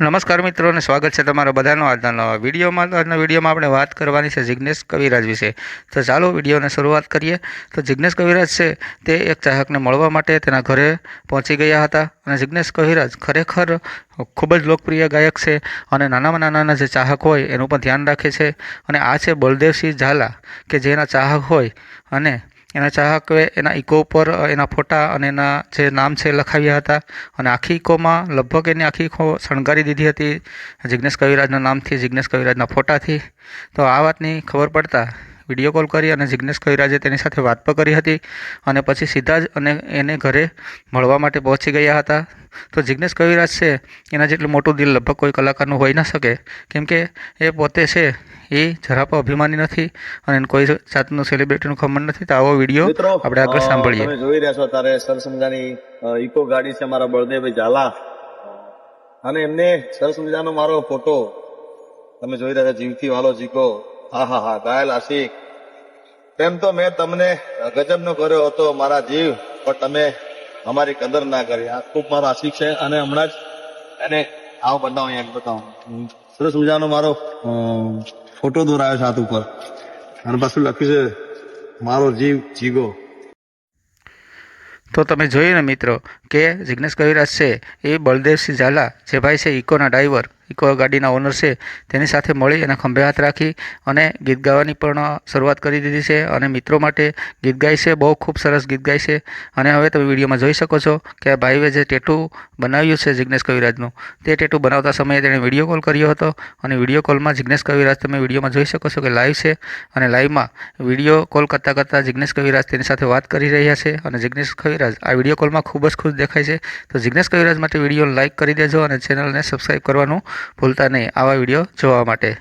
નમસ્કાર મિત્રો અને સ્વાગત છે તમારા બધાનો આજના નવા વિડીયોમાં. તો આજના વિડીયોમાં આપણે વાત કરવાની છે જિજ્ઞેશ કવિરાજ વિશે. તો ચાલો વિડીયોને શરૂઆત કરીએ. તો જિજ્ઞેશ કવિરાજ છે તે એક ચાહકને મળવા માટે તેના ઘરે પહોંચી ગયા હતા. અને જિજ્ઞેશ કવિરાજ ખરેખર ખૂબ જ લોકપ્રિય ગાયક છે અને નાનામાં નાના જે ચાહક હોય એનું પણ ધ્યાન રાખે છે. અને આ છે બળદેવસિંહ ઝાલા, કે જેના ચાહક હોય અને એના ચાહકોએ એના ઇકો ઉપર એના ફોટા અને એના જે નામ છે લખાવ્યા હતા. અને આખી ઇકોમાં લગભગ એની આખી ઇકો શણગારી દીધી હતી. જિજ્ઞેશ કવિરાજના નામથી જિજ્ઞેશ કવિરાજના ફોટાથી. તો આ વાતની ખબર પડતા વીડિયો કોલ કરી અને જિજ્ઞેશ કવિરાજે તેની સાથે વાત પણ કરી હતી અને પછી સીધા જ અને એને ઘરે મળવા માટે પહોંચી ગયા હતા. તો જિજ્ઞેશ કવિરાજ છે એના જેટલું મોટું દિલ લગભગ કોઈ કલાકારનું હોઈ ન શકે. કેમ કે એ પોતે છે એ જરા પણ અભિમાની નથી અને કોઈ જાતનું સેલિબ્રિટીનું ખમણ નથી. તો આવો વીડિયો આપણે આગળ સાંભળીએ. તમે જોઈ રહ્યા છો તારે સરસમજાની ઇકો ગાડી છે મારા બળદેવભાઈ ઝાલા. અને એમને સરસમજાનો મારો ફોટો. તમે જોઈ રહ્યા જીવથી વાલો જીકો. હા હા હા ઘાયલ આશિક. તેમ તો મેં તમને ગજબનો કર્યો હતો, મારા જીવ, પણ તમે અમારી કદર ના કરી. આ ખૂબ મારો આશિક છે અને હમણાં જ એને આવો બતાવો અહીંયા બતાવો. સરસ મજાનો મારો ફોટો દોરાયો છે હાથ ઉપર. અને પાછું લખ્યું છે, મારો જીવ જીગો તો તમે જોયું ને મિત્રો, કે જિજ્ઞેશ કવિરાજ છે એ બળદેવસિંહ ઝાલા, જે ભાઈ છે ઇકોના ડ્રાઈવર. ઇકો ગાડીના ઓનર છે, તેની સાથે મળી અને ખંભે હાથ રાખી અને ગીત ગાવાની પણ શરૂઆત કરી દીધી છે અને મિત્રો માટે ગીત ગાય છે, બહુ ખૂબ સરસ ગીત ગાય છે. અને હવે તમે વિડીયોમાં જોઈ શકો છો કે ભાઈએ જે ટેટુ બનાવ્યું છે જિજ્ઞેશ કવિરાજનું, તે ટેટુ બનાવતા સમયે તેણે વીડિયો કોલ કર્યો હતો અને વીડિયો કોલમાં જિજ્ઞેશ કવિરાજ તમે વિડીયોમાં જોઈ શકો છો કે લાઈવ છે અને લાઈવમાં વીડિયો કોલ કરતાં કરતાં જિજ્ઞેશ કવિરાજ તેની સાથે વાત કરી રહ્યા છે અને જિજ્ઞેશ કવિરાજ આ વીડિયો કોલમાં ખૂબ જ ખુશ દેખાય છે. તો જિજ્ઞેશ કવિરાજ માટે વીડિયો લાઇક કરી દેજો અને ચેનલને સબસ્ક્રાઈબ કરવાનું ભૂલતા નહીં. આવા વીડિયો જોવા માટે.